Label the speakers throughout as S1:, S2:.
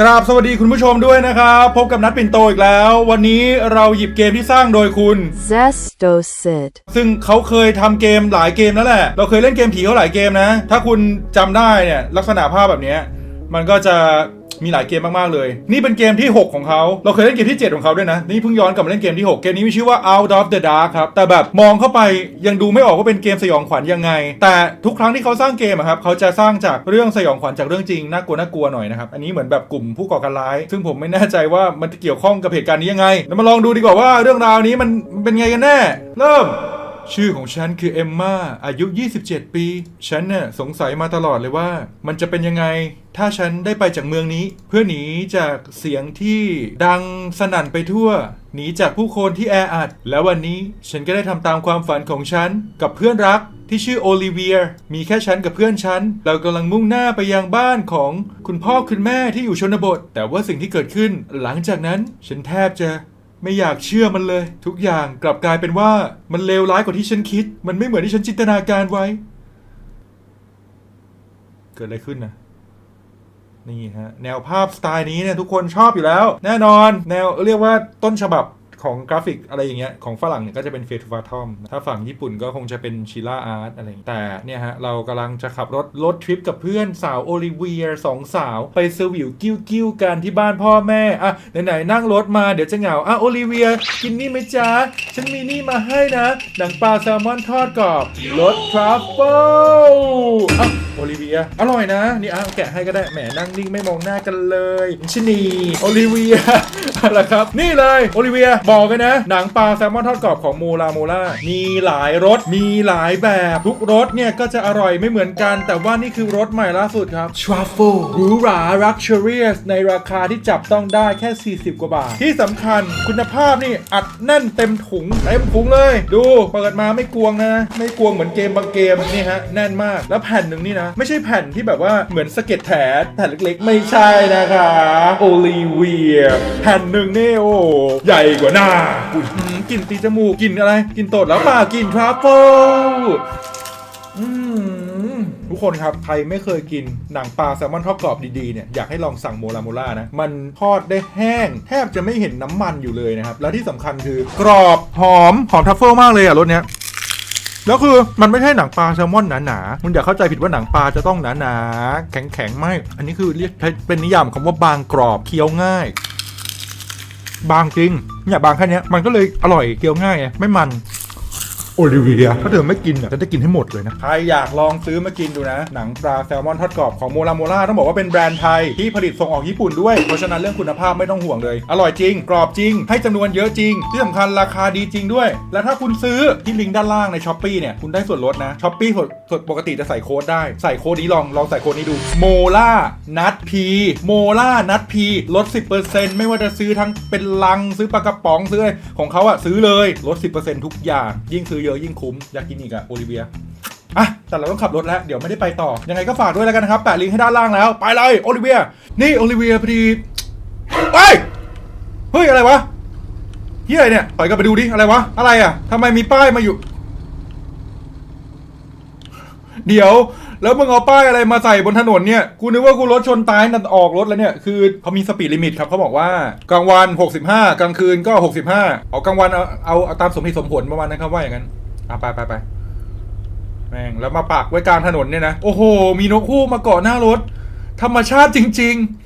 S1: กราบสวัสดีคุณผู้ชมด้วยนะครับ พบกับนัดปิ่นโตอีกแล้ว วันนี้เราหยิบเกมที่สร้างโดยคุณ
S2: Zestocid.
S1: ซึ่งเขาเคยทำเกมหลายเกมแล้วแหละ เราเคยเล่นเกมผีเขาหลายเกมนะ ถ้าคุณจำได้เนี่ยลักษณะภาพแบบเนี้ยมันก็จะ มีหลายเกมมากๆเลย นี่เป็นเกมที่ 6 ของเขา เราเคยเล่นเกมที่ 7 ของเขาด้วยนะ นี่เพิ่งย้อนกลับมาเล่นเกมที่ 6 เกมนี้มีชื่อว่า Out of the Dark ครับ แต่แบบมองเข้าไปยังดูไม่ออกว่าเป็นเกมสยองขวัญยังไง แต่ทุกครั้งที่เขาสร้างเกมอะครับเขาจะสร้างจากเรื่องสยองขวัญจากเรื่องจริงน่ากลัวน่ากลัวหน่อยนะครับ อันนี้เหมือนแบบกลุ่มผู้ก่อการร้าย ซึ่งผมไม่แน่ใจว่ามันเกี่ยวข้องกับเหตุการณ์นี้ยังไงเรามาลองดูดีกว่าว่าเรื่องราวนี้มันเป็นไงกันแน่ เริ่มชื่อของฉันคือเอมมาอายุ 27 ปี ฉันเนี่ยสงสัยมาตลอดเลยว่า มันจะเป็นยังไง ถ้าฉันได้ไปจากเมืองนี้ เพื่อหนีจากเสียงที่ดังสนั่นไปทั่ว หนีจากผู้คนที่แออัด แล้ววันนี้ฉันก็ได้ทำตามความฝันของฉัน กับเพื่อนรักที่ชื่อโอลิเวียมีแค่ฉันกับเพื่อนฉัน เรากำลังมุ่งหน้าไปยังบ้านของคุณพ่อคุณแม่ที่อยู่ชนบท แต่ว่าสิ่งที่เกิดขึ้น หลังจากนั้นฉันแทบจะไม่อยากเชื่อมันเลย ทุกอย่างกลับกลายเป็นว่ามันเลวร้ายกว่าที่ฉันคิด มันไม่เหมือนที่ฉันจินตนาการไว้ เกิดอะไรขึ้นนะ นี่ฮะแนวภาพสไตล์นี้เนี่ยทุกคนชอบอยู่แล้ว แน่นอน แนวเรียกว่าต้นฉบับ ของกราฟิกอะไรอย่างเงี้ยของฝรั่งเนี่ยก็จะเป็นเฟทูฟาทอมถ้าฝั่งญี่ปุ่นก็คงจะเป็นชิล่าอาร์ตอะไรแต่เนี่ยฮะเรากำลังจะขับรถรถทริปกับเพื่อนสาวโอลิเวียสองสาว ไปสวิวกิ้วกิ้วกันที่บ้านพ่อแม่อะไหนๆนั่งรถมาเดี๋ยวจะเหงาอะโอลิเวียกินนี่ไหมจ๊ะฉันมีนี่มาให้นะหนังปลาแซลมอนทอดกรอบรสทรัฟเฟิลอะโอลิเวียอร่อยนะนี่อะแกะให้ก็ได้แหมนั่งนิ่งไม่มองหน้ากันเลยชะนีโอลิเวียอะไรครับ นี่เลยโอลิเวียบอกกันนะ หนังปลาแซลมอนทอดกรอบของโมลาโมล่ามีหลายรสมีหลายแบบทุกรสเนี่ยก็จะอร่อยไม่เหมือนกัน แต่ว่านี่คือรสใหม่ล่าสุดครับทรัฟเฟิลหรูหรารักชัวเรียสในราคาที่จับต้องได้แค่ 40 กว่าบาท ที่สำคัญคุณภาพนี่อัดแน่นเต็มถุงเต็มถุงเลย ดูเปิดมาไม่กวงนะ ไม่กวงเหมือนเกมบางเกมนี่ฮะแน่นมากแล้วแผ่นหนึ่งนี่นะ ไม่ใช่แผ่นที่แบบว่าเหมือนสะเก็ตแผลแผ่นเล็กๆ ไม่ใช่นะคะโอลิเวียแผ่นหนึ่งนี่โอ้ใหญ่กว่าหน้าอุ๊ยหืมกลิ่นตีจมูกกลิ่นอะไรกลิ่นตดแล้วเปล่ากลิ่นทรัฟเฟิลอืมทุกคนครับ ใครไม่เคยกินหนังปลาแซลมอนทอดกรอบดีๆเนี่ยอยากให้ลองสั่งโมลาโมล่านะ มันทอดได้แห้ง แทบจะไม่เห็นน้ำมันอยู่เลยนะครับ แล้วที่สำคัญคือกรอบหอมหอมทัฟเฟิลมากเลยอะรสเนี้ย แล้วคือมันไม่ใช่หนังปลาแซลมอนหนาๆ มันอย่าเข้าใจผิดว่าหนังปลาจะต้องหนาๆ แข็งๆ ไม่ อันนี้คือเรียกเป็นนิยามคำว่าบางกรอบเคี้ยวง่าย บางจริงเนี่ยบางแค่เนี้ยมันก็เลยอร่อยเคี้ยวง่ายไม่มัน โอลิเวีย ถ้าเธอไม่กินอะฉันจะกินให้หมดเลยนะ ใครอยากลองซื้อมากินดูนะ หนังปลาแซลมอนทอดกรอบของโมราโมลาต้องบอกว่าเป็นแบรนด์ไทยที่ผลิตส่งออกญี่ปุ่นด้วย เพราะฉะนั้นเรื่องคุณภาพไม่ต้องห่วงเลย อร่อยจริง กรอบจริง ให้จำนวนเยอะจริง ที่สำคัญราคาดีจริงด้วย และถ้าคุณซื้อที่ลิงก์ด้านล่างในช้อปปีเนี่ยคุณได้ส่วนลดนะช้อปปี้ส่วนปกติจะใส่โค้ดได้ใส่โค้ดนี้ลองลองใส่โค้ดนี้ดูโมล่านัดพีโมล่านัดพีลด 10%ไม่ว่าจะซื้อทั้งเป็นลังซื้อปลากระป๋องซื้อของเขาอะซื้อเลยลด 10%ทุกอย่างยิ่งซื้อเยอะยิ่งคุ้มอยากกินอีกอะโอลิเวียอะแต่เราต้องขับรถแล้ว เดี๋ยวไม่ได้ไปต่อ ยังไงก็ฝากด้วยแล้วกันนะครับ แปะลิงก์ให้ด้านล่างแล้ว ไปเลยโอลิเวีย นี่โอลิเวียพอดีเฮ้ยเฮ้ย อะไรวะเฮียอะไรเนี่ยถอยกลับไปดูดิ อะไรวะ อะไรอะทำไมมีป้ายมาอยู่ เดี๋ยว แล้วมึงเอาป้ายอะไรมาใส่บนถนนเนี่ยกูนึกว่ากูรถชนตายนั่นออกรถแล้วเนี่ยคือเขามีสปีดลิมิตครับเขาบอกว่ากลางวัน 65 กลางคืนก็ 65เอากลางวันเอาเอาเอาตามสมเหตุสมผลประมาณนั้นครับว่าอย่างนั้นอะไปไปไปแม่งแล้วมาปักไว้กลางถนนเนี่ยนะโอ้โห มีนกคู่มาเกาะหน้ารถ ธรรมชาติจริง ๆ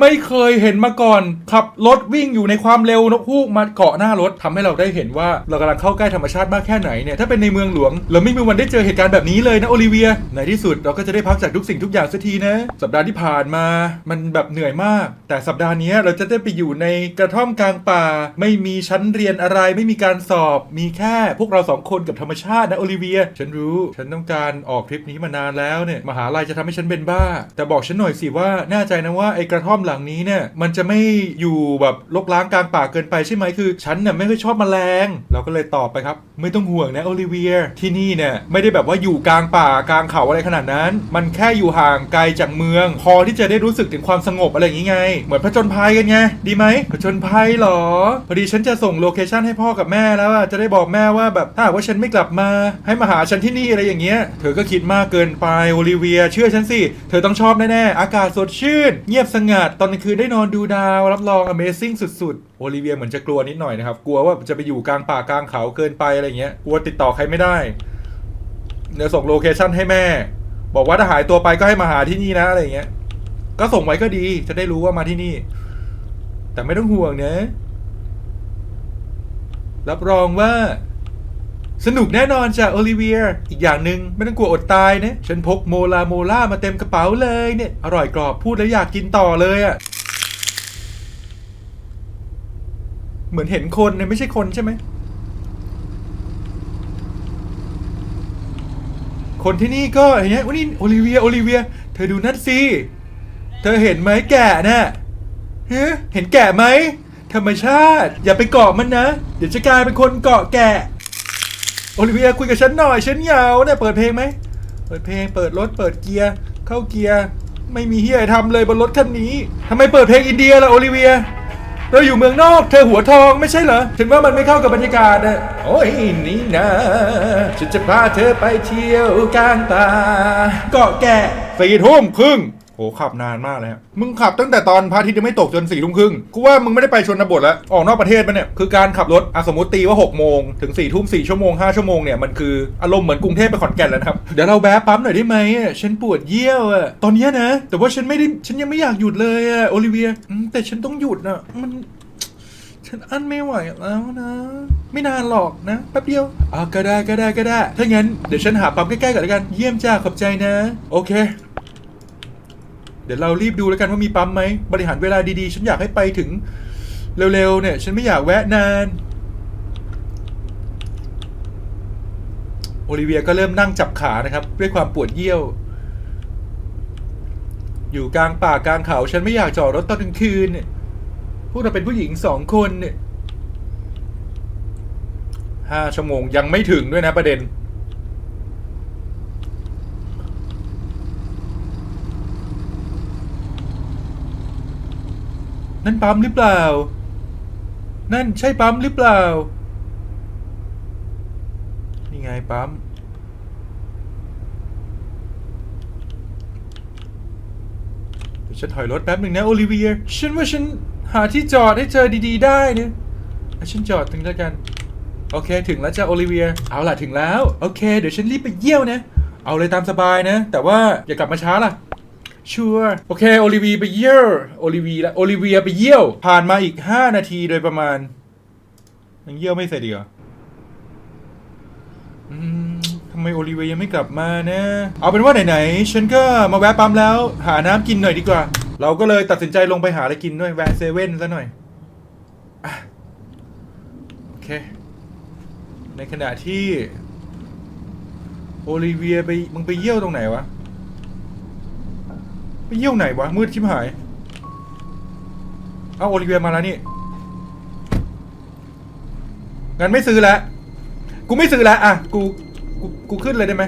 S1: ไม่เคยเห็นมาก่อน ขับรถวิ่งอยู่ในความเร็วนกฮูกมาเกาะหน้ารถทำให้เราได้เห็นว่าเรากำลังเข้าใกล้ธรรมชาติมากแค่ไหนเนี่ยถ้าเป็นในเมืองหลวงเราไม่มีวันได้เจอเหตุการณ์แบบนี้เลยนะโอลิเวีย ในที่สุดเราก็จะได้พักจากทุกสิ่งทุกอย่างสักทีนะ สัปดาห์ที่ผ่านมามันแบบเหนื่อยมาก แต่สัปดาห์นี้เราจะได้ไปอยู่ในกระท่อมกลางป่า ไม่มีชั้นเรียนอะไร ไม่มีการสอบ มีแค่พวกเราสองคนกับธรรมชาตินะโอลิเวีย ฉันรู้ ฉันต้องการออกทริปนี้มานานแล้วเนี่ยมหาลัยจะทำให้ฉันเป็นบ้า แต่บอกฉันหน่อยสิว่าแน่ใจนะว่าไอ้กระท่อมหลังนี้เนี่ยมันจะไม่อยู่แบบลกล้างกลางป่าเกินไปใช่ไหมคือ ฉันเนี่ยไม่ค่อยชอบแมลง เราก็เลยตอบไปครับ ไม่ต้องห่วงนะโอลิเวียที่นี่เนี่ยไม่ได้แบบว่าอยู่กลางป่ากลางเขาอะไรขนาดนั้น มันแค่อยู่ห่างไกลจากเมือง พอที่จะได้รู้สึกถึงความสงบอะไรอย่างงี้ไง เหมือนผจญภัยกันไงดีไหมผจญภัยหรอพอดีฉันจะส่งโลเคชันให้พ่อกับแม่แล้วอะจะได้บอกแม่ว่าแบบถ้าว่าฉันไม่กลับมา ให้มาหาฉันที่นี่อะไรอย่างเงี้ยเธอก็คิดมากเกินไปโอลิเวีย เชื่อฉันสิเธอต้องชอบแน่ๆอากาศสดชื่น เงียบสงัดตอนกลางคืนได้นอนดูดาวรับรอง Amazing สุดๆ โอลิเวียเหมือนจะกลัวนิดหน่อยนะครับ กลัวว่าจะไปอยู่กลางป่ากลางเขาเกินไปอะไรเงี้ย กลัวติดต่อใครไม่ได้ เดี๋ยวส่งโลเคชั่นให้แม่ บอกว่าถ้าหายตัวไปก็ให้มาหาที่นี่นะอะไรเงี้ย ก็ส่งไว้ก็ดี จะได้รู้ว่ามาที่นี่ แต่ไม่ต้องห่วงนะรับรองว่า สนุกแน่นอนจ้ะโอลิเวียอีกอย่างหนึ่งไม่ต้องกลัวอดตายนะฉันพกโมลาโมล่ามาเต็มกระเป๋าเลยเนี่ยอร่อยกรอบพูดแล้วอยากกินต่อเลยอะ่ะเหมือนเห็นคนเนี่ยไม่ใช่คนใช่ไหม คนที่นี่ก็อย่างเงี้ยวันนี้โอลิเวียโอลิเวีย เธอดูนั่นสิ เธอเห็นไหมแกะน่ะเฮ้เห็นแกะไหม ธรรมชาติ อย่าไปเกาะมันนะ เดี๋ยวจะกลายเป็นคนเกาะแกะ โอลิเวียคุยกับฉันหน่อยฉันเหงาเนี่ยเปิดเพลงไหมเปิดเพลง เปิดรถเปิดเกียร์เข้าเกียร์ไม่มีเฮียทำเลยบนรถคันนี้ทำไมเปิดเพลงอินเดียล่ะโอลิเวียเราอยู่เมืองนอกเธอหัวทองไม่ใช่เหรอถึงว่ามันไม่เข้ากับบรรยากาศนะโอ้ยนี่นะฉันจะพาเธอไปเที่ยวกลางตาเกาะแกะสี่ทุ่มครึ่ง โหขับนานมากเลยฮะมึงขับตั้งแต่ตอนพระอาทิตย์ยังไม่ตกจนสี่ทุ่มครึ่งกูว่ามึงไม่ได้ไปชนบทแล้ว ออกนอกประเทศปะเนี่ย คือการขับรถอะสมมติตีว่า6โมงถึง4ี่ทุ่มสี่ชั่วโมง5ชั่วโมงเนี่ย มันคืออารมณ์เหมือนกรุงเทพไปขอนแก่นแล้วครับ เดี๋ยวเราแวะปั๊มหน่อยได้ไหมอะฉันปวดเยี่ยวอะตอนเนี้ยนะ แต่ว่าฉันไม่ได้ฉันยังไม่อยากหยุดเลยอะโอลิเวียอืมแต่ฉันต้องหยุดอะมัน ฉันอั้นไม่ไหวแล้วนะ ไม่นานหรอกนะแป๊บเดียวอ่าก็ได้ก็ได้ก็ได้ถ้างั้นเดี๋ยวฉันหาปั๊มใกล้ๆก่อนแล้วกันเยี่ยมจ้าขอบใจนะ โอเค เดี๋ยวเรารีบดูแล้วกันว่ามีปั๊มไหมบริหารเวลาดีๆ ฉันอยากให้ไปถึงเร็วๆเนี่ย ฉันไม่อยากแวะนานโอลิเวียก็เริ่มนั่งจับขานะครับ ด้วยความปวดเยี่ยว อยู่กลางป่ากลางเขา ฉันไม่อยากจอดรถตอนกลางคืนเนี่ยพวกเราเป็นผู้หญิงสองคนเนี่ยห้าชั่วโมงยังไม่ถึงด้วยนะประเด็น นั่นปั๊มหรือเปล่า นั่นใช่ปั๊มหรือเปล่า นี่ไงปั๊ม เดี๋ยวฉันถอยรถแป๊บหนึ่งนะโอลิเวีย ฉันว่าฉันหาที่จอดให้เจอดีๆได้เนี่ยอะฉันจอดตรงนี้แล้วกัน โอเค ถึงแล้วจ้าโอลิเวีย เอาล่ะถึงแล้ว โอเค เดี๋ยวฉันรีบไปเยี่ยวนะ เอาเลยตามสบายนะ แต่ว่าอย่ากลับมาช้าล่ะ ชัวร์โอเค โอลิเวียไปเยี่ยวโอลิเวียล้วโอลิเวียไปเยี่ยว ผ่านมาอีก 5 นาทีโดยประมาณ ยังเยี่ยวไม่เสร็จดีกเหรออืมทำไมโอลิเวียยังไม่กลับมานะ เอาเป็นว่าไหนๆ ฉันก็มาแวะปั๊มแล้ว หาน้ำกินหน่อยดีกว่า เราก็เลยตัดสินใจลงไปหาอะไรกินด้วยแวะเซเว่นซะหน่อยอโอเค ในขณะที่ โอลิเวียไปมึงไปเยี่ยวตรงไหนวะ เยี่ยวไหนวะ มืดชิบหาย เอาโอลิเวียมาแล้วนี่ งั้นไม่ซื้อแล้ว กูไม่ซื้อแล้วอะ กู กู กูขึ้นเลยได้ไหม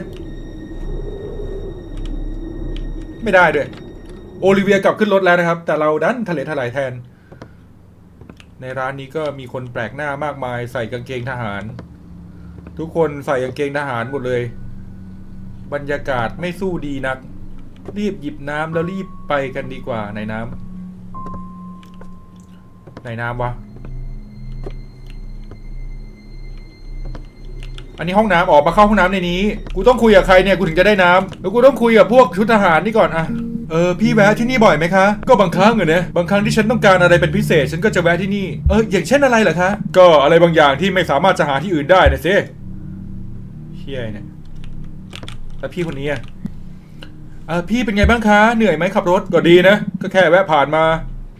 S1: ไม่ได้ด้วย โอลิเวียกลับขึ้นรถแล้วนะครับ แต่เราดันทะเลถลายแทน ในร้านนี้ก็มีคนแปลกหน้ามากมายใส่กางเกงทหาร ทุกคนใส่กางเกงทหารหมดเลย บรรยากาศไม่สู้ดีนัก รีบหยิบน้ำแล้วรีบไปกันดีกว่าในน้ำในน้ำวะ อันนี้ห้องน้ำออกมาเข้าห้องน้ำในนี้ กูต้องคุยกับใครเนี่ย กูถึงจะได้น้ำแล้วกูต้องคุยกับพวกชุดทหารนี่ก่อนอะเออพี่แวะที่นี่บ่อยไหมคะ ก็บางครั้งอะนะบางครั้งที่ฉันต้องการอะไรเป็นพิเศษ ฉันก็จะแวะที่นี่ เอออย่างเช่นอะไรเหรอคะ ก็อะไรบางอย่างที่ไม่สามารถจะหาที่อื่นได้นะเซ่เฮียเนี่ยแล้วพี่คนนี้อะ เออพี่เป็นไงบ้างคะ เหนื่อยไหมขับรถ ก็ดีนะ ก็แค่แวะผ่านมา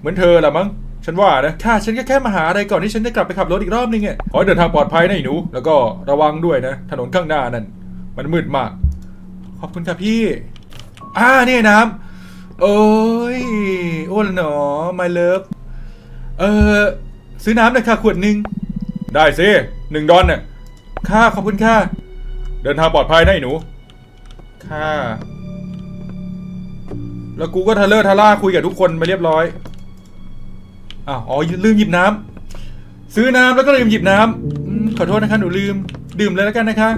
S1: เหมือนเธอแหละมั้ง ฉันว่านะ ค่ะฉันก็แค่มาหาอะไรก่อนที่ฉันจะกลับไปขับรถอีกรอบนึงอะขอให้เดินทางปลอดภัยนะไอ้หนู แล้วก็ระวังด้วยนะ ถนนข้างหน้านั่น มันมืดมาก ขอบคุณครับพี่ อ่านี่น้ำโอ้ยอ้วนหนอ my love เออซื้อน้ำหน่อยค่ะขวดหนึ่ง ได้สิหนึ่งดอนน่ะ ค่าขอบคุณค่ะ เดินทางปลอดภัยนะไอ้หนู ค่ะ แล้วกูก็ทะเลอร์ทะล่าคุยกับทุกคนไปเรียบร้อยอ้าวอ๋อลืมหยิบน้ำซื้อน้ำแล้วก็ลืมหยิบน้ำอมขอโทษนะคะหนูลืม ดื่มเลยแล้วกันนะคะ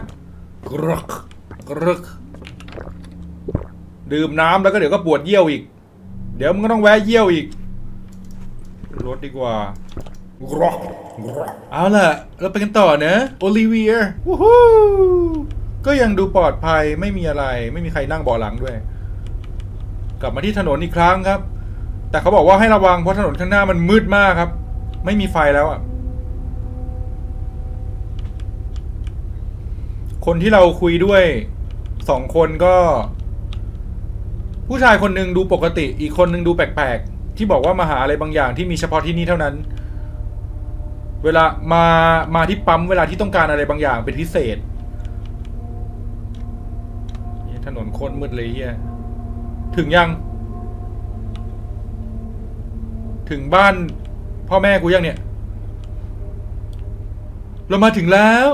S1: กรกกรกดื่มน้ำแล้วก็เดี๋ยวก็ปวดเยี่ยวอีก เดี๋ยวมึงก็ต้องแวะเยี่ยวอีกรถดีกว่ากรกเอาล่ะ เราไปกันต่อนะโอลิเวียวู้ฮู้ก็ยังดูปลอดภัยไม่มีอะไร ไม่มีใครนั่งเบาะหลังด้วย กลับมาที่ถนนอีกครั้งครับ แต่เขาบอกว่าให้ระวังเพราะถนนข้างหน้ามันมืดมากครับ ไม่มีไฟแล้วอะคนที่เราคุยด้วยสองคนก็ ผู้ชายคนหนึ่งดูปกติ อีกคนหนึ่งดูแปลกๆ ที่บอกว่ามาหาอะไรบางอย่างที่มีเฉพาะที่นี่เท่านั้น เวลามามาที่ปั๊มเวลาที่ต้องการอะไรบางอย่างเป็นพิเศษถนนโคตรมืดเลยเฮีย ถึงยัง ถึงบ้าน พ่อแม่กูยังเนี่ย เรามาถึงแล้ว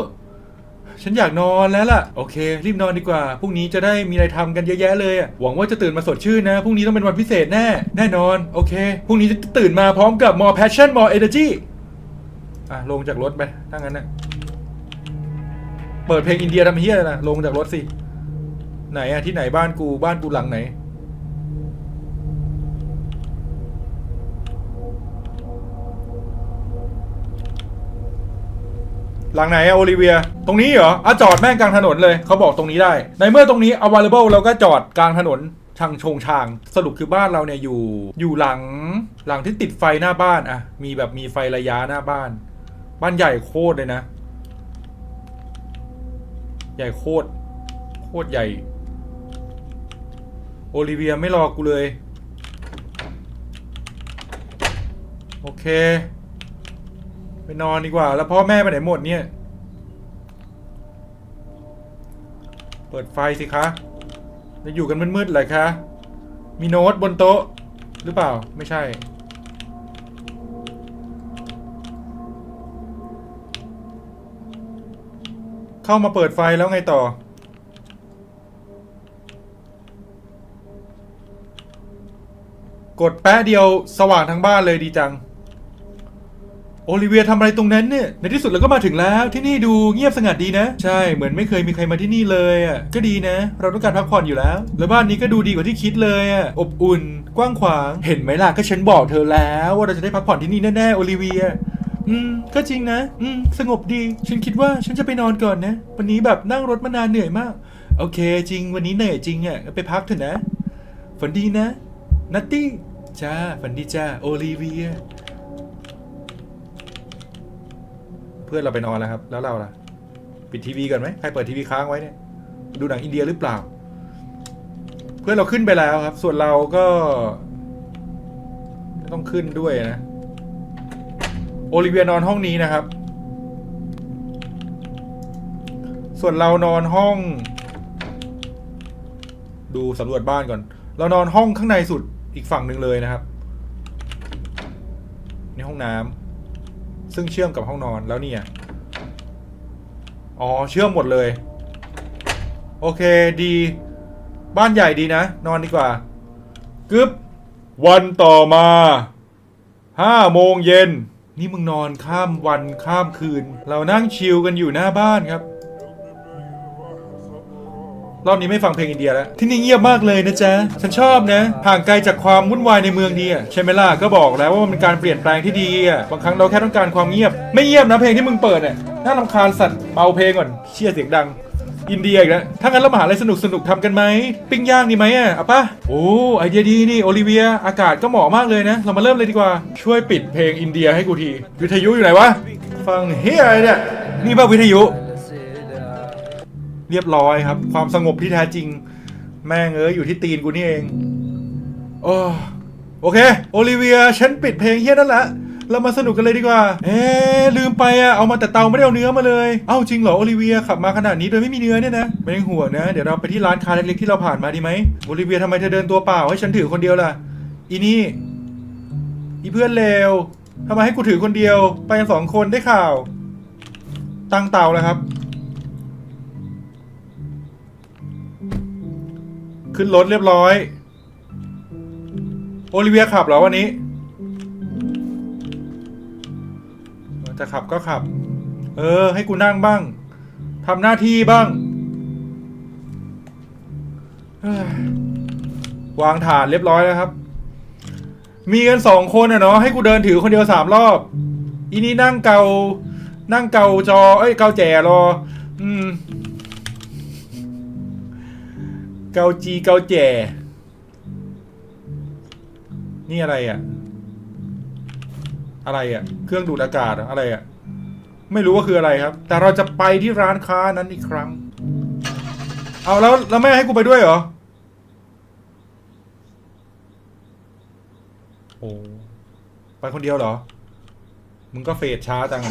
S1: ฉันอยากนอนแล้วล่ะ โอเค รีบนอนดีกว่า พรุ่งนี้จะได้มีอะไรทำกันเยอะแยะเลยอะหวังว่าจะตื่นมาสดชื่นนะ พรุ่งนี้ต้องเป็นวันพิเศษแน่ แน่นอน โอเค พรุ่งนี้จะตื่นมาพร้อมกับ more passion more energy อะ ลงจากรถไปถ้างั้นนะเปิดเพลงอินเดียทำเฮียนะลงจากรถสิ ไหนอะที่ไหนบ้านกูบ้านกูหลังไหน หลังไหนอะโอลิเวีย ตรงนี้เหรออะจอดแม่งกลางถนนเลยเขาบอกตรงนี้ได้ ในเมื่อตรงนี้ available เราก็จอดกลางถนนช่างชงชาง สรุปคือบ้านเราเนี่ยอยู่อยู่หลังหลังที่ติดไฟหน้าบ้านอะมีแบบมีไฟระยะหน้าบ้าน บ้านใหญ่โคตรเลยนะ ใหญ่โคตรโคตรใหญ่ โอลิเวียไม่รอกูเลย โอเค ไปนอนดีกว่า แล้วพ่อแม่ไปไหนหมดเนี่ย เปิดไฟสิคะ จะอยู่กันมืดๆเลยคะ มีโน้ตบนโต๊ะ หรือเปล่า ไม่ใช่ เข้ามาเปิดไฟแล้วไงต่อกดแป๊ะเดียวสว่างทั้งบ้านเลยดีจัง โอลิเวียทำอะไรตรงนั้นเนี่ย ในที่สุดเราก็มาถึงแล้ว ที่นี่ดูเงียบสงัดดีนะ ใช่ เหมือนไม่เคยมีใครมาที่นี่เลยอะ ก็ดีนะ เราต้องการพักผ่อนอยู่แล้ว แล้วบ้านนี้ก็ดูดีกว่าที่คิดเลยอะ อบอุ่น กว้างขวาง เห็นไหมล่ะ ก็ฉันบอกเธอแล้ว ว่าเราจะได้พักผ่อนที่นี่แน่ๆ โอลิเวีย อืม ก็จริงนะ อืม สงบดี ฉันคิดว่าฉันจะไปนอนก่อนนะ วันนี้แบบนั่งรถมานานเหนื่อยมาก โอเค จริง วันนี้เหนื่อยจริงอะ ไปพักเถอะนะ ฝันดีนะ นัตตี้ จ้า ฝันดีจ้า โอลิเวีย พื่อนเราไปนอนแล้วครับ แล้วเราล่ะ ปิดทีวีก่อนไหมใครเปิดทีวีค้างไว้เนี่ย ดูหนังอินเดียหรือเปล่า เพื่อนเราขึ้นไปแล้วครับ ส่วนเราก็ไม่ต้องขึ้นด้วยนะ โอลิเวียนอนห้องนี้นะครับ ส่วนเรานอนห้อง ดูสำรวจบ้านก่อน เรานอนห้องข้างในสุดอีกฝั่งหนึ่งเลยนะครับ ในห้องน้ำ ซึ่งเชื่อมกับห้องนอนแล้วเนี่ย อ๋อ เชื่อมหมดเลย โอเคดี บ้านใหญ่ดีนะ นอนดีกว่ากึบวันต่อมาห้าโมงเย็น นี่มึงนอนข้ามวันข้ามคืน เรานั่งชิลกันอยู่หน้าบ้านครับ รอบนี้ไม่ฟังเพลงอินเดียแล้ว ที่นี่เงียบมากเลยนะจ๊ะ ฉันชอบนะ ห่างไกลจากความวุ่นวายในเมืองดีอะใช่ไหมล่ะก็บอกแล้วว่ามันเป็นการเปลี่ยนแปลงที่ดีอะบางครั้งเราแค่ต้องการความเงียบ ไม่เงียบนะเพลงที่มึงเปิดอะน่ารำคาญสัตว์เบาเพลงก่อนเชี่ยเสียงดังอินเดียอีกแล้วถ้างั้นเรามาหาอะไรสนุกสนุกทำกันไหม ปิ้งย่างดีไหมอะเอาปะโอ้ ไอเดียดีนี่ โอลิเวีย อากาศก็เหมาะมากเลยนะ เรามาเริ่มเลยดีกว่า ช่วยปิดเพลงอินเดียให้กูที วิทยุอยู่ไหนวะ ฟังเฮียอะไรเนี่ย นี่ป่ะวิทยุ เรียบร้อยครับ ความสงบที่แท้จริง แม่งเอ้ยอยู่ที่ตีนกูนี่เองโอ้โอเค โอลิเวียฉันปิดเพลงเฮี้ยนั่นแหละเรามาสนุกกันเลยดีกว่า เอ๊ลืมไปอะเอามาแต่เตาไม่ได้เอาเนื้อมาเลย เอ้าจริงเหรอโอลิเวียขับมาขนาดนี้โดยไม่มีเนื้อเนี่ยนะไม่ต้องห่วงนะ เดี๋ยวเราไปที่ร้านค้าเล็กๆที่เราผ่านมาดีไหมโอลิเวียทำไมเธอเดินตัวเปล่าให้ฉันถือคนเดียวล่ะ อีนี่ อีเพื่อนเลวทำไมให้กูถือคนเดียว ไปกันสองคนได้ข่าว ตั้งเตาแล้วครับ ขึ้นรถเรียบร้อย โอลิเวียขับเหรอวันนี้ จะขับก็ขับ เออ ให้กูนั่งบ้างทำหน้าที่บ้าง วางฐานเรียบร้อยแล้วครับ มีกันสองคนอะเนาะให้กูเดินถือคนเดียวสามรอบ อีนี่นั่งเกา นั่งเกาจอ เอ้ย เกาแจรอ อืม เกาจีเกาแจ นี่อะไรอะอะไรอะเครื่องดูดอากาศอะไรอะไม่รู้ว่าคืออะไรครับ แต่เราจะไปที่ร้านค้านั้นอีกครั้ง เอาแล้วแล้วแม่ให้กูไปด้วยเหรอ โอ้ไปคนเดียวเหรอ มึงก็เฟดช้าจัง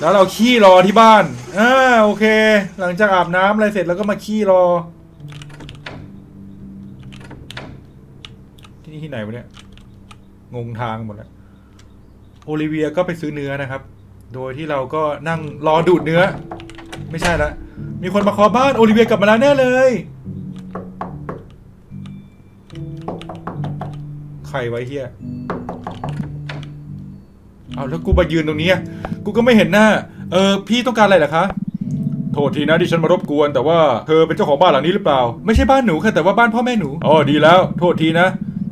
S1: แล้วเราขี้รอที่บ้าน อ่าโอเค หลังจากอาบน้ำอะไรเสร็จแล้วก็มาขี้รอ นี่ที่ไหนวะเนี่ย งงทางหมดแล้วโอลิเวียก็ไปซื้อเนื้อนะครับ โดยที่เราก็นั่งรอดูดเนื้อ ไม่ใช่ละมีคนมาเคอบ้านโอลิเวียกลับมาแล้วแน่เลย ใครไว้เฮียเอาแล้วกูมายืนตรงนี้ กูก็ไม่เห็นหน้า เออ พี่ต้องการอะไรเหรอคะ โทษทีนะที่ฉันมารบกวน แต่ว่าเธอเป็นเจ้าของบ้านหลังนี้หรือเปล่า ไม่ใช่บ้านหนูค่ะแต่ว่าบ้านพ่อแม่หนู อ๋อดีแล้ว โทษทีนะ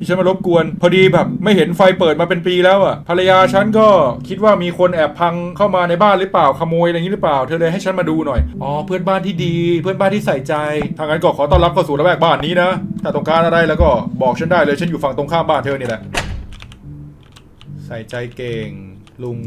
S1: ที่ฉันมารบกวน พอดีแบบ ไม่เห็นไฟเปิดมาเป็นปีแล้วอะภรรยาฉันก็คิดว่ามีคนแอบพังเข้ามาในบ้านหรือเปล่าขโมยอะไรอย่างนี้หรือเปล่าเธอเลยให้ฉันมาดูหน่อยอ๋อเพื่อนบ้านที่ดี เพื่อนบ้านที่ใส่ใจทางนั้นก็ขอต้อนรับเข้าสู่ระแวกบ้านนี้นะถ้าต้องการอะไรแล้วก็บอกฉันได้เลยฉันอยู่ฝั่งตรงข้ามบ้านเธอนี่แหละ ใส่ใจเก่งลุง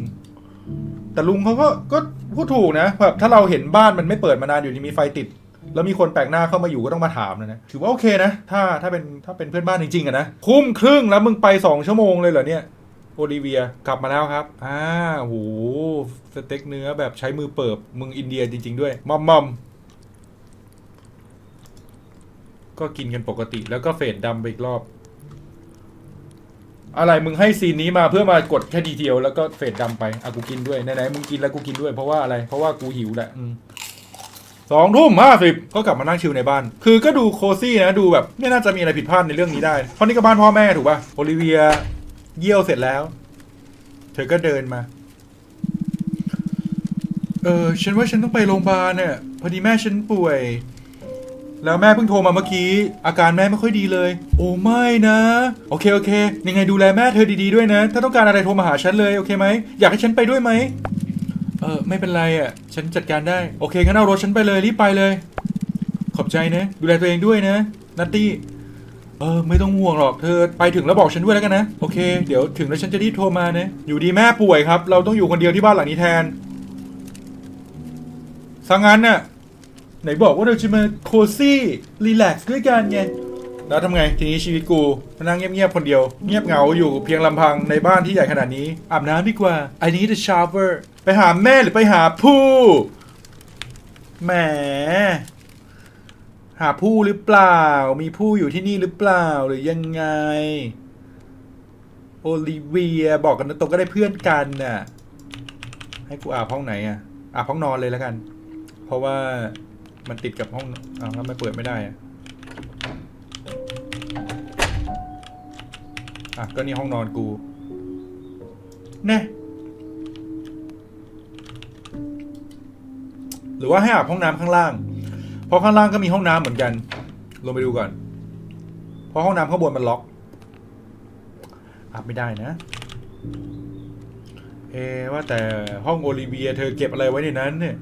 S1: แต่ลุงเขาก็ก็พูดถูกนะแบบถ้าเราเห็นบ้านมันไม่เปิดมานานอยู่ดีมีไฟติด แล้วมีคนแปลกหน้าเข้ามาอยู่ก็ต้องมาถามนะนะถือว่าโอเคนะถ้าถ้าเป็นถ้าเป็นเพื่อนบ้านจริงๆอะนะคุ้มครึ่งแล้วมึงไปสองชั่วโมงเลยเหรอเนี่ยโอลิเวียกลับมาแล้วครับ อ่าโหสเต็กเนื้อแบบใช้มือเปิบมึงอินเดียจริง ๆ ด้วยมัมมัมก็กินกันปกติแล้วก็เฟดดำไปอีกรอบ อะไรมึงให้ซีนนี้มาเพื่อมากดแค่ดีเทลแล้วก็เฟดดำไปอะกูกินด้วยไหนๆมึงกินแล้วกูกินด้วยเพราะว่าอะไร เพราะว่ากูหิวแหละอืม สองทุ่มห้าสิบก็กลับมานั่งชิลในบ้าน คือก็ดูโคซี่นะดูแบบไม่น่าจะมีอะไรผิดพลาดในเรื่องนี้ได้ เพราะนี่ก็บ้านพ่อแม่ถูกป่ะโอลิเวียเยี่ยวเสร็จแล้ว เธอก็เดินมา เออฉันว่าฉันต้องไปโรงพยาบาลเนี่ยพอดีแม่ฉันป่วย แล้วแม่เพิ่งโทรมาเมื่อกี้ อาการแม่ไม่ค่อยดีเลย โอ้ไม่นะ โอเคโอเค ยังไงดูแลแม่เธอดีๆด้วยนะ ถ้าต้องการอะไรโทรมาหาฉันเลยโอเคไหมอยากให้ฉันไปด้วยไหม ออไม่เป็นไรอะ ฉันจัดการได้ โอเคงั้นเอารถฉันไปเลยรีบไปเลย ขอบใจนะ ดูแลตัวเองด้วยนะ นัตตี้ เออไม่ต้องห่วงหรอก เธอไปถึงแล้วบอกฉันด้วยแล้วกันนะ โอเค เดี๋ยวถึงแล้วฉันจะรีบโทรมานะ อยู่ดีแม่ป่วยครับ เราต้องอยู่คนเดียวที่บ้านหลังนี้แทนสังงั้นน่ะ ไหนบอกว่าเราจะมาโคซี่รีแลกซ์ด้วยกันไงแล้วทำไง ทีนี้ชีวิตกูมานั่งเงียบๆคนเดียว เงียบเหงาอยู่เพียงลำพังในบ้านที่ใหญ่ขนาดนี้ อาบน้ำดีกว่า I need a shower ไปหาแม่หรือไปหาผู้แหมหาผู้หรือเปล่า มีผู้อยู่ที่นี่หรือเปล่าหรือยังไง โอลิเวียบอกกันตรงก็ได้เพื่อนกันน่ะ ให้กูอาบห้องไหนอะอาบห้องนอนเลยแล้วกัน เพราะว่ามันติดกับห้องอ้าวแล้วไม่เปิดไม่ได้อะอะก็นี่ห้องนอนกู แน่ หรือว่าให้อาบห้องน้ำข้างล่าง เพราะข้างล่างก็มีห้องน้ำเหมือนกัน ลงไปดูก่อน เพราะห้องน้ำข้างบนมันล็อกอาบไม่ได้นะ เอว่าแต่ห้องโอลิเวีย เธอเก็บอะไรไว้ในนั้นเนี่ย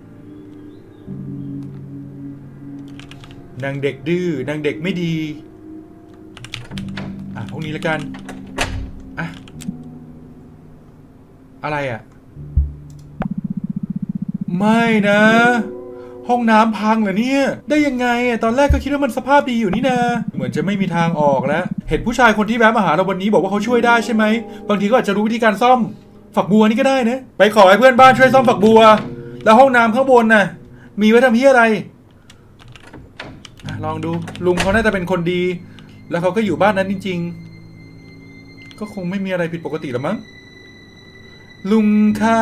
S1: นางเด็กดื้อนางเด็กไม่ดี อะพวกนี้ล้วกัน อะ อะไรอะ ไม่นะ ห้องน้ำพังเหรอเนี่ย ได้ยังไงอะตอนแรกก็คิดว่ามันสภาพดีอยู่นี่นะ เหมือนจะไม่มีทางออกแล้ว เห็นผู้ชายคนที่แวะมาหาเราวันนี้บอกว่าเขาช่วยได้ใช่ไหม บางทีก็อาจจะรู้วิธีการซ่อม ฝักบัวนี่ก็ได้นะ ไปขอให้เพื่อนบ้านช่วยซ่อมฝักบัว แล้วห้องน้ำข้างบนน่ะ มีไว้ทำเพี้ยอะไรอะลองดู ลุงเขาน่าจะเป็นคนดี แล้วเขาก็อยู่บ้านนั้นจริง ๆ ก็คงไม่มีอะไรผิดปกติหรอมั้ง ลุงคะ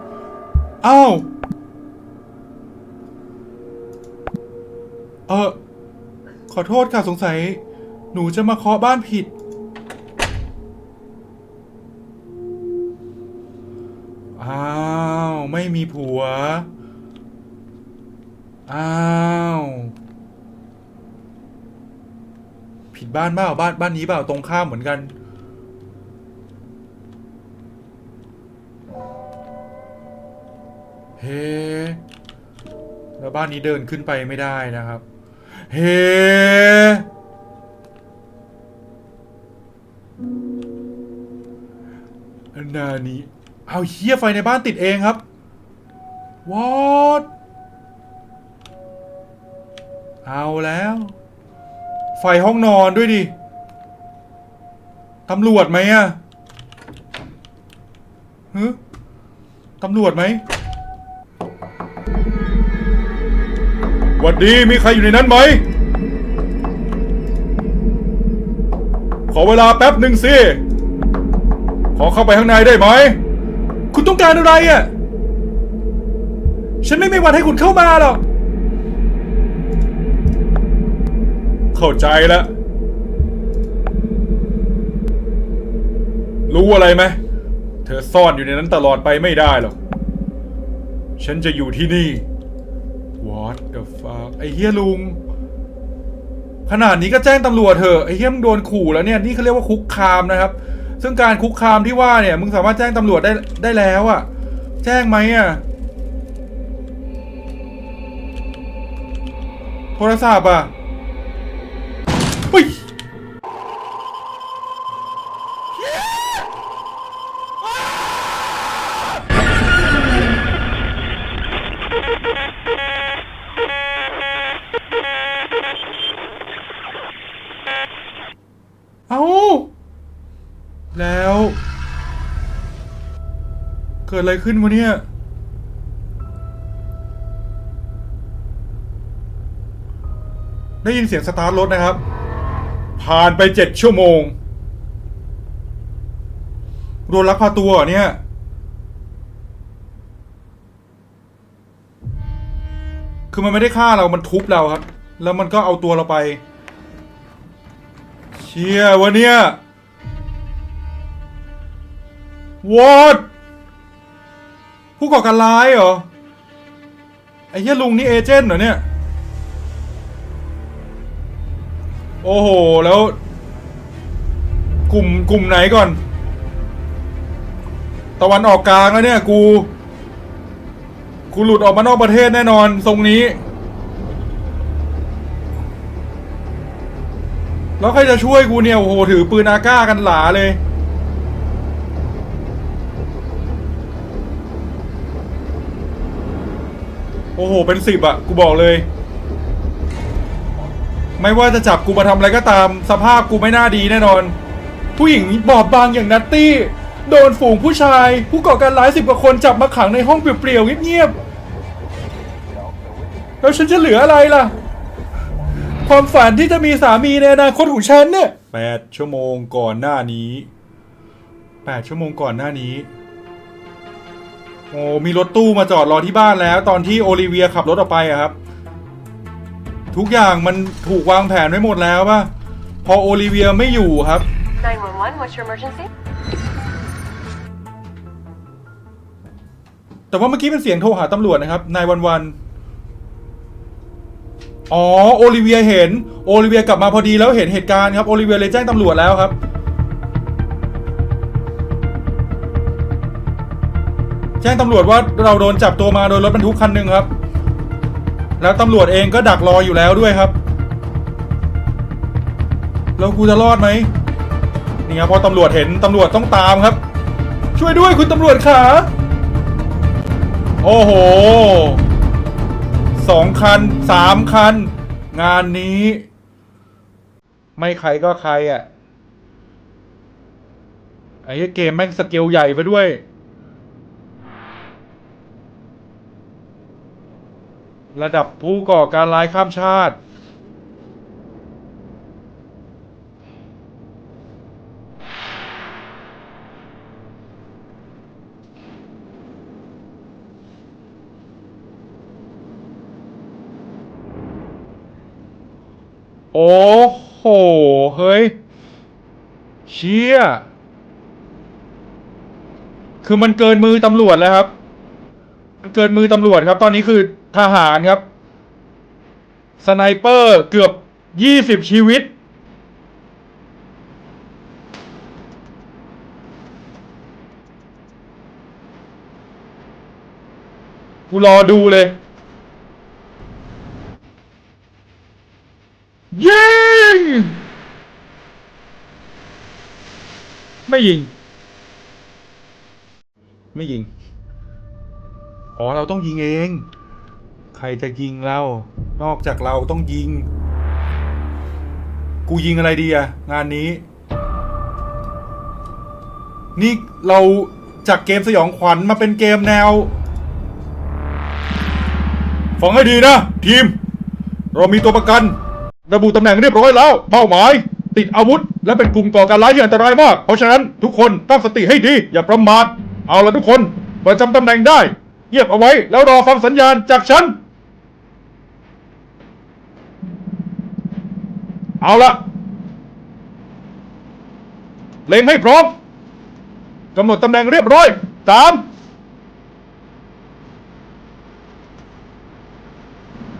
S1: อ้าว เออขอโทษค่ะ สงสัย หนูจะมาเคาะบ้านผิด อ้าว ไม่มีผัว อ้าว ผิดบ้านเปล่าบ้านบ้านนี้เปล่าตรงข้ามเหมือนกัน เฮ้แล้วบ้านนี้เดินขึ้นไปไม่ได้นะครับ เฮ้อันนานี้เอาเฮียไฟในบ้านติดเองครับ what เอาแล้ว ไฟห้องนอนด้วยดิ ตำรวจไหมอะฮึตำรวจไหม วัดดีมีใครอยู่ในนั้นไหม ขอเวลาแป๊บหนึ่งสิ ขอเข้าไปข้างในได้ไหม คุณต้องการอะไรอะ่ะ ฉันไม่มีวันให้คุณเข้ามาหรอก เข้าใจแล้วรู้อะไรไหม เธอซ่อนอยู่ในนั้นตลอดไปไม่ได้หรอก ฉันจะอยู่ที่นี่ the fuck ไอ้เฮียลุง ขนาดนี้ก็แจ้งตำรวจเถอะไอ้เฮียมึงโดนขู่แล้วเนี่ยนี่เขาเรียกว่าคุกคามนะครับ ซึ่งการคุกคามที่ว่าเนี่ย มึงสามารถแจ้งตำรวจได้ได้แล้วอะแจ้งไหมอะโทรศัพท์อะเฮ้ย ดอะไรขึ้นวะเนี่ย ได้ยินเสียงสตาร์ทรถนะครับ ผ่านไปเจ็ดชั่วโมง โดนลักพาตัวเนี่ย คือมันไม่ได้ฆ่าเรา มันทุบเราครับ แล้วมันก็เอาตัวเราไป เชี่ยวะเนี่ย what ผู้ก่อการร้ายเหรอ ไอ้เหี้ยลุงนี่เอเจนต์เหรอเนี่ย โอ้โห แล้ว กลุ่มกลุ่มไหนก่อน ตะวันออกกลางแล้วเนี่ย กู กูหลุดออกมานอกประเทศแน่นอนทรงนี้ แล้วใครจะช่วยกูเนี่ย โอ้โห ถือปืนอาก้ากันหลาเลย อ้โห เป็นสิบอะกูบอกเลย ไม่ว่าจะจับกูมาทำอะไรก็ตาม สภาพกูไม่น่าดีแน่นอน ผู้หญิงบอบบางอย่างนัตตี้ โดนฝูงผู้ชาย ผู้ก่อการร้ายสิบกว่าคนจับมาขังในห้องเปลี่ยวๆเงียบๆแล้วฉันจะเหลืออะไรล่ะ ความฝันที่จะมีสามีในอนาคตของฉันเนี่ยแปดชั่วโมงก่อนหน้านี้แปดชั่วโมงก่อนหน้านี้ โอ้มีรถตู้มาจอดรอที่บ้านแล้ว ตอนที่โอลิเวียขับรถออกไปอะครับ ทุกอย่างมันถูกวางแผนไว้หมดแล้วป่ะพอโอลิเวียไม่อยู่ครับ
S3: 911, what's your emergency?
S1: แต่ว่าเมื่อกี้เป็นเสียงโทรหาตำรวจนะครับนายวันวันอ๋อโอลิเวียเห็นโอลิเวียกลับมาพอดีแล้วเห็นเหตุการณ์ครับโอลิเวียเลยแจ้งตำรวจแล้วครับ แจ้งตำรวจว่าเราโดนจับตัวมาโดยรถบรรทุกคันหนึ่งครับ แล้วตำรวจเองก็ดักรออยู่แล้วด้วยครับ แล้วกูจะรอดไหมนี่ครับพอตำรวจเห็นตำรวจต้องตามครับ ช่วยด้วยคุณตำรวจขาโอ้โหสองคันสามคัน งานนี้ ไม่ใครก็ใครอะไอ้เกมแม่งสเกลใหญ่ไปด้วย ระดับผู้ก่อการร้ายข้ามชาติ โอ้โห เฮ้ย เชี่ย คือมันเกินมือตำรวจแล้วครับเกินมือตำรวจครับ ตอนนี้คือ ทหารครับ สไนเปอร์เกือบยี่สิบชีวิต กูรอดูเลย ยิง ไม่ยิง ไม่ยิง อ๋อ เราต้องยิงเอง ครจะยิงเรา นอกจากเราต้องยิง กูยิงอะไรดีอะงานนี้ นี่เราจากเกมสยองขวัญมาเป็นเกมแนวฟังให้ดีนะ ทีม เรามีตัวประกัน ระบุตำแหน่งเรียบร้อยแล้ว เป้าหมาย ติดอาวุธ และเป็นกลุ่มก่อการร้ายที่อันตรายมาก เพราะฉะนั้นทุกคนตั้งสติให้ดี อย่าประมาทเอาละทุกคนประจำตำแหน่งได้เงียบเอาไว้แล้วรอฟังสัญญาณจากฉัน เอาละเล็งให้พร้อมกำหนดตำแหน่งเรียบร้อยสาม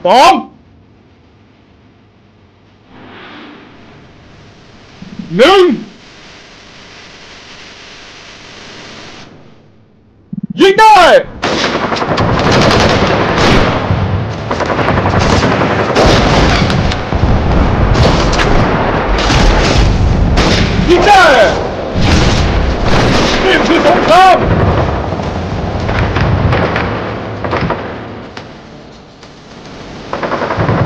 S1: สองหนึ่งยิงได้ ยิงได้นี่คือสงคราม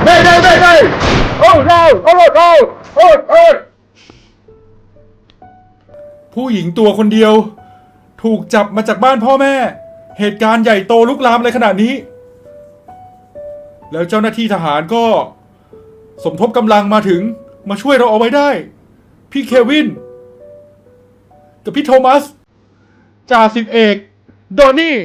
S1: ไม่ได้ไม่ได้โอ้เราโอ้เราโอ้โอ้ผู้หญิงตัวคนเดียว ถูกจับมาจากบ้านพ่อแม่ เหตุการณ์ใหญ่โตลุกลามอะไรขนาดนี้ แล้วเจ้าหน้าที่ทหารก็ สมทบกำลังมาถึงมาช่วยเราเอาไว้ได้ พี่เควิน กับพี่โทมัสจ่าสิบเอกดอนนี่ แ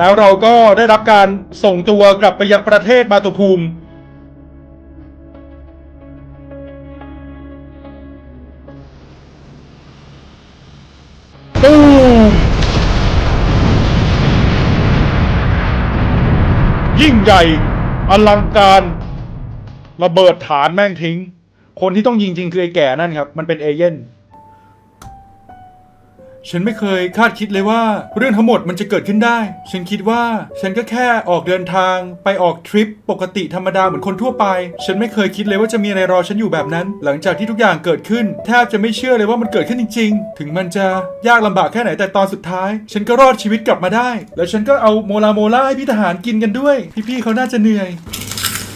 S1: ล้วเราก็ได้รับการส่งตัวกลับไปยังประเทศมาตุภูมิ ยิ่งใหญ่ อลังการ ระเบิดฐานแม่งทิ้ง คนที่ต้องยิงจริงคือไอ้แก่นั่นครับ มันเป็นเอเย่น ฉันไม่เคยคาดคิดเลยว่า เรื่องทั้งหมดมันจะเกิดขึ้นได้ ฉันคิดว่าฉันก็แค่ออกเดินทางไปออกทริปปกติธรรมดาเหมือนคนทั่วไป ฉันไม่เคยคิดเลยว่าจะมีอะไรรอฉันอยู่แบบนั้น หลังจากที่ทุกอย่างเกิดขึ้นแทบจะไม่เชื่อเลยว่ามันเกิดขึ้นจริง ๆ ถึงมันจะยากลำบากแค่ไหนแต่ตอนสุดท้าย ฉันก็รอดชีวิตกลับมาได้ แล้วฉันก็เอาโมลาโมลาให้พี่ทหารกินกันด้วย พี่ๆเขาน่าจะเหนื่อย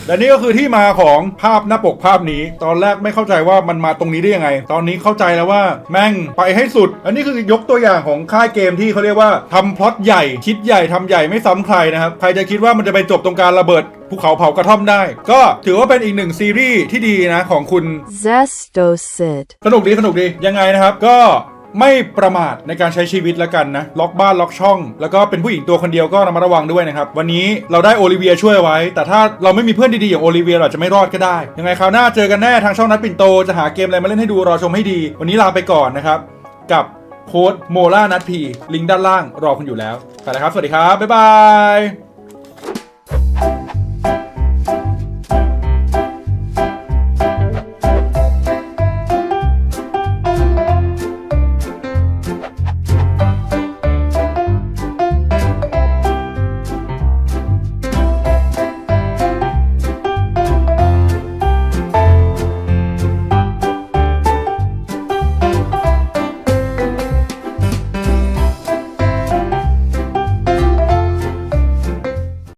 S1: และนี่ก็คือที่มาของภาพหน้าปกภาพนี้ ตอนแรกไม่เข้าใจว่ามันมาตรงนี้ได้ยังไง ตอนนี้เข้าใจแล้วว่าแม่งไปให้สุด อันนี้คือยกตัวอย่างของค่ายเกมที่เขาเรียกว่าทำพล็อตใหญ่คิดใหญ่ทำใหญ่ไม่ซ้ำใครนะครับใครจะคิดว่ามันจะไปจบตรงการระเบิดภูเขาเผากระท่อมได้ ก็ถือว่าเป็นอีกหนึ่งซีรีส์ที่ดีนะของคุณ
S2: Zesto Sid.
S1: สนุกดีสนุกดียังไงนะครับ ก็ ไม่ประมาทในการใช้ชีวิตแล้วกันนะ ล็อกบ้านล็อกช่อง แล้วก็เป็นผู้หญิงตัวคนเดียวก็ระมัดระวังด้วยนะครับ วันนี้เราได้โอลิเวียช่วยไว้ แต่ถ้าเราไม่มีเพื่อนดีๆ อย่างโอลิเวียเราจจะไม่รอดก็ได้ ยังไงคราวหน้าเจอกันแน่ทางช่องนัดปิ่นโตจะหาเกมอะไรมาเล่นให้ดูรอชมให้ดี วันนี้ลาไปก่อนนะครับกับโค้ดโมล่านัดพีลิงก์ด้านล่างรอคุณอยู่แล้วไปแล้วครับ สวัสดีครับบ๊ายบาย